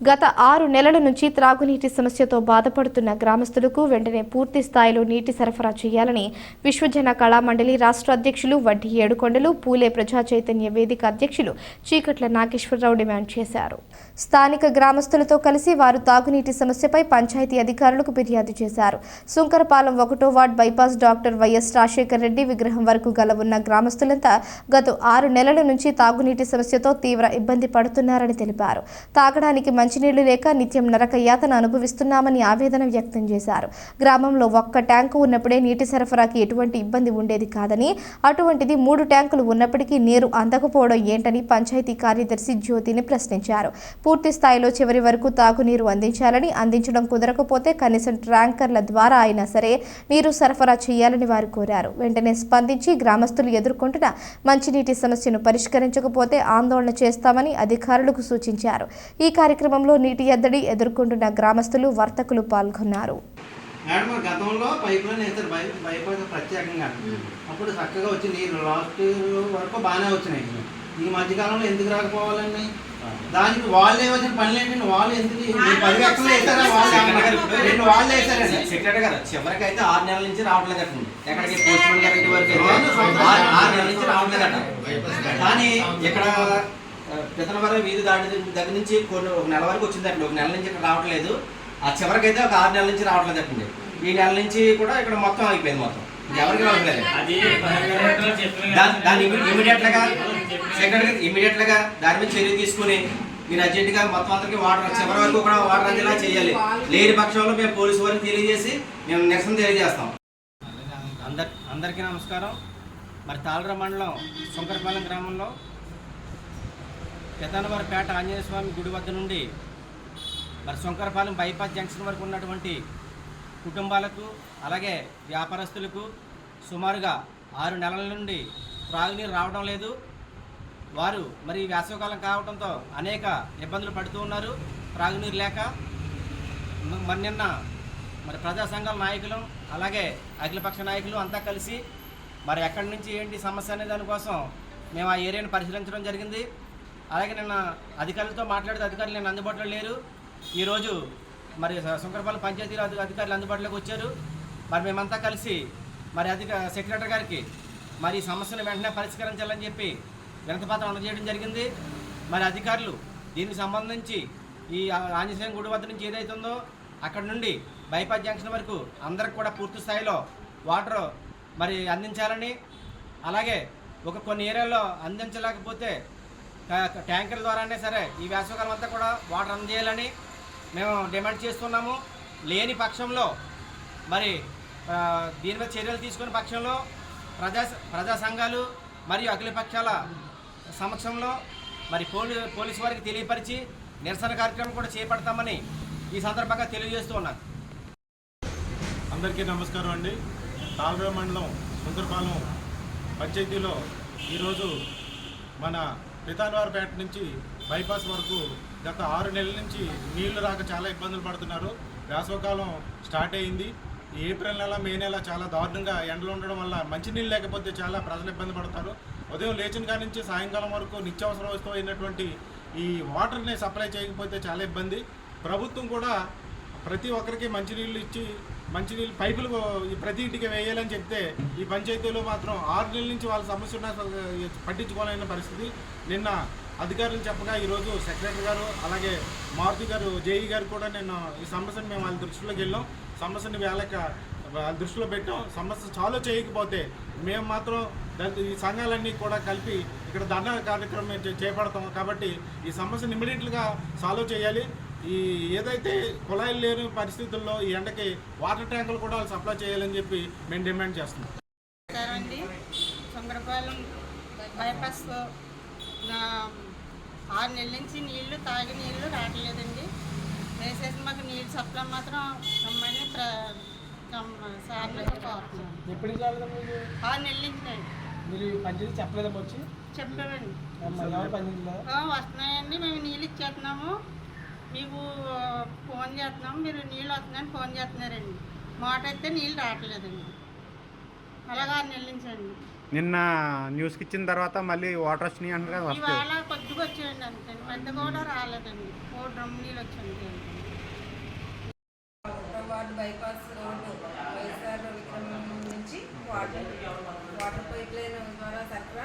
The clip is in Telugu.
గత ఆరు నెలల నుంచి త్రాగునీటి సమస్యతో బాధపడుతున్న గ్రామస్తులకు వెంటనే పూర్తి స్థాయిలో నీటి సరఫరా చేయాలని విశ్వజన కళా మండలి రాష్ట్ర అధ్యక్షులు వడ్డీ ఏడుకొండలు పూలే ప్రజా చైతన్య వేదిక అధ్యక్షులు చీకట్ల నాగేశ్వరరావు డిమాండ్ చేశారు. స్థానిక గ్రామస్తులతో కలిసి వారు తాగునీటి సమస్యపై పంచాయతీ అధికారులకు ఫిర్యాదు చేశారు. సుంకరపాలెం ఒకటో ward bypass doctor YS Rajasekhar Reddy విగ్రహం వరకు గల ఉన్న గ్రామస్తులంతా గత ఆరు నెలల నుంచి తాగునీటి సమస్యతో తీవ్ర ఇబ్బంది పడుతున్నారని తెలిపారు. తాగడానికి మంచినీళ్ళు లేక నిత్యం నరక యాతన అనుభవిస్తున్నామని ఆవేదన వ్యక్తం చేశారు. గ్రామంలో ఒక్క ట్యాంకు ఉన్నప్పుడే నీటి సరఫరాకి ఎటువంటి ఇబ్బంది ఉండేది కాదని అటువంటిది మూడు ట్యాంకులు ఉన్నప్పటికీ నీరు అందకపోవడం ఏంటని పంచాయతీ కార్యదర్శి జ్యోతిని ప్రశ్నించారు. పూర్తి స్థాయిలో చివరి వరకు తాగునీరు అందించాలని అందించడం కుదరకపోతే కనీసం ట్యాంకర్ల ద్వారా అయినా సరే నీరు సరఫరా చేయాలని వారు కోరారు. వెంటనే స్పందించి గ్రామస్తులు ఎదుర్కొంటున్న మంచినీటి సమస్యను పరిష్కరించకపోతే ఆందోళన చేస్తామని అధికారులకు సూచించారు. ఈ కార్యక్రమం కార్యక్రమంలో నీటి ఎద్దడి ఎదుర్కొంటున్న గ్రామస్తులు వర్తకులు పాల్గొన్నారు. మేడం మరి గతంలో పైపులో వేస్తారు బై బైపాస్ ప్రత్యేకంగా. అప్పుడు చక్కగా వచ్చి నీరు లాస్ట్ వరకు బాగానే వచ్చినాయి. ఈ మధ్యకాలంలో ఎందుకు రాకపోవాలండి? దానికి వాళ్ళు వేసిన పనులు ఏంటండి? వాళ్ళు ఎందుకు పది లక్షలు వేసారా వాళ్ళు? రెండు వాళ్ళు వేసారండి సెక్రటరీ గారు చివరికి అయితే ఆరు నెలల నుంచి రావట్లేదు అట ఎక్కడికి పోస్ట్ వరకు. ఆరు నెలల నుంచి రావట్లేదట కానీ ఇక్కడ పితనవరం వీధి దాటి దగ్గర నుంచి కొన్ని ఒక నెల వరకు వచ్చిందట ఒక నెల నుంచి ఇక్కడ రావట్లేదు. ఆ చివరికి అయితే ఒక ఆరు నెలల నుంచి రావట్లేదు అటండి ఈ నెల నుంచి కూడా ఇక్కడ మొత్తం అయిపోయింది మొత్తం. ఎవరికి రావట్లేదు. దాని దాన్ని ఇమీడియట్గా సెక్రటరీ ఇమీడియట్గా దాని మీద చర్య తీసుకుని మీరు అర్జెంట్గా మొత్తం అందరికి వాటర్ చివరి వరకు కూడా వాటర్ అందేలా చేయాలి. లేని పక్షంలో మేము పోలీసు వారికి తెలియజేసి మేము నిరసన తెలియజేస్తాం. అందర్ అందరికీ నమస్కారం. మరి తాళర మండలం శంకరపాలెం గ్రామంలో పెతానవరపేట ఆంజనేయ స్వామి గుడి వద్ద నుండి మరి శంకరపాలెం బైపాస్ జంక్షన్ వరకు ఉన్నటువంటి కుటుంబాలకు అలాగే వ్యాపారస్తులకు సుమారుగా ఆరు నెలల నుండి త్రాగునీరు రావడం లేదు. వారు మరి వేసవకాలం కావడంతో అనేక ఇబ్బందులు పడుతూ ఉన్నారు. త్రాగునీరు లేక మరి నిన్న మరి ప్రజా సంఘాల నాయకులు అలాగే అఖిలపక్ష నాయకులు అంతా కలిసి మరి ఎక్కడి నుంచి ఏంటి సమస్య అనే దానికోసం మేము ఆ ఏరియాను పరిశీలించడం జరిగింది. అలాగే నిన్న అధికారులతో మాట్లాడితే అధికారులు నేను అందుబాటులో లేరు. ఈరోజు మరి శంకరపాలెం పంచాయతీలో అధికారులు అందుబాటులోకి వచ్చారు. మరి మేమంతా కలిసి మరి అధిక సెక్రటరీ గారికి మరి ఈ సమస్యను వెంటనే పరిష్కరించాలని చెప్పి వినతిపత్రం అందజేయడం జరిగింది. మరి అధికారులు దీనికి సంబంధించి ఈ ఆంజనేయం గుడి వద్ద నుంచి ఏదైతుందో అక్కడ నుండి బైపాస్ జంక్షన్ వరకు అందరికి కూడా పూర్తి స్థాయిలో వాటర్ మరి అందించాలని అలాగే ఒక కొన్ని ఏరియాల్లో అందించలేకపోతే ట్యాంకర్ ద్వారానే సరే ఈ వేసవకాలం అంతా కూడా వాటర్ అందజేయాలని మేము డిమాండ్ చేస్తున్నాము. లేని పక్షంలో మరి దీని మీద చర్యలు తీసుకునే పక్షంలో ప్రజా ప్రజా సంఘాలు మరియు అఖిలపక్షాల సమక్షంలో మరి పోలీ పోలీసు వారికి తెలియపరిచి నిరసన కార్యక్రమం కూడా చేపడతామని ఈ సందర్భంగా తెలియజేస్తూ ఉన్నాను. అందరికీ నమస్కారం అండి. తాల్వే మండలం సుందరపాలెం పంచాయతీలో ఈరోజు మన పితాన్వారపేట నుంచి బైపాస్ వరకు గత ఆరు నెలల నుంచి నీళ్ళు రాక చాలా ఇబ్బందులు పడుతున్నారు. వేసవకాలం స్టార్ట్ అయింది. ఈ ఏప్రిల్ నెల మే నెల చాలా దారుణంగా ఎండలు ఉండడం వల్ల మంచినీళ్ళు లేకపోతే చాలా ప్రజలు ఇబ్బంది పడతారు. ఉదయం లేచిన కాడి నుంచి సాయంకాలం వరకు నిత్యావసర వస్తువు అయినటువంటి ఈ వాటర్ని సప్లై చేయకపోతే చాలా ఇబ్బంది. ప్రభుత్వం కూడా ప్రతి ఒక్కరికి మంచినీళ్ళు ఇచ్చి మంచినీళ్ళు పైపులు ప్రతి ఇంటికి వేయాలని చెప్తే ఈ పంచాయతీలో మాత్రం ఆరు నెలల నుంచి వాళ్ళ సమస్య ఉన్న పట్టించుకోలేని పరిస్థితి. నిన్న అధికారులు చెప్పగా ఈరోజు సెక్రటరీ గారు అలాగే మారుతి గారు జేఈ గారు కూడా నిన్న ఈ సమస్యను మేము వాళ్ళ దృష్టిలోకి వెళ్ళాం సమస్యని వేళక వాళ్ళ దృష్టిలో పెట్టాం. సమస్య చాలు చేయకపోతే మేము మాత్రం ఈ సంఘాలన్నీ కూడా కలిపి ఇక్కడ ధర్నా కార్యక్రమం చేపడతాం. కాబట్టి ఈ సమస్యను ఇమీడియట్గా సాల్వ్ చేయాలి. ఈ ఏదైతే కుళాయిలు లేని పరిస్థితుల్లో ఈ ఎండకి వాటర్ ట్యాంకులు కూడా వాళ్ళు సప్లై చేయాలని చెప్పి మేము డిమాండ్ చేస్తున్నాం. అండి శంకరపాలెం బైపాస్ నా ఆరు నెలల నుంచి నీళ్ళు తాగి నీళ్ళు రావట్లేదండి. దయచేసి మాకు నీళ్ళు సప్లై మాత్రం రమ్మని సార్లు కోరుతున్నాను. ఎప్పుడు ఆరు నెలల నుంచి మీరు పంచాయతీ చెప్పలేదా వచ్చి చెప్పామండి. వస్తున్నాయండి. మేము నీళ్ళు ఇచ్చేస్తున్నాము. మీకు ఫోన్ చేస్తున్నాము మీరు నీళ్ళు వస్తున్నాయని ఫోన్ చేస్తున్నారండి. మోటార్ అయితే నీళ్ళు రావట్లేదండి. అలాగా ఆరు నెలల నుంచి అండి. నిన్న న్యూస్కి ఇచ్చిన తర్వాత మళ్ళీ వాటర్ వచ్చినాయి అంటారు కదా వస్తాయి. ఇవాళ కొద్దిగా వచ్చేయండి అంతే. పెద్ద కూడా రాలేదండి. ఓ డ్రమ్ నీళ్ళు వచ్చండి వార్డు బైపాస్ రోడ్డు వైఎస్ఆర్ విక్రమం నుంచి వాటర్ వాటర్ పైప్ లైన్ ద్వారా సరఫరా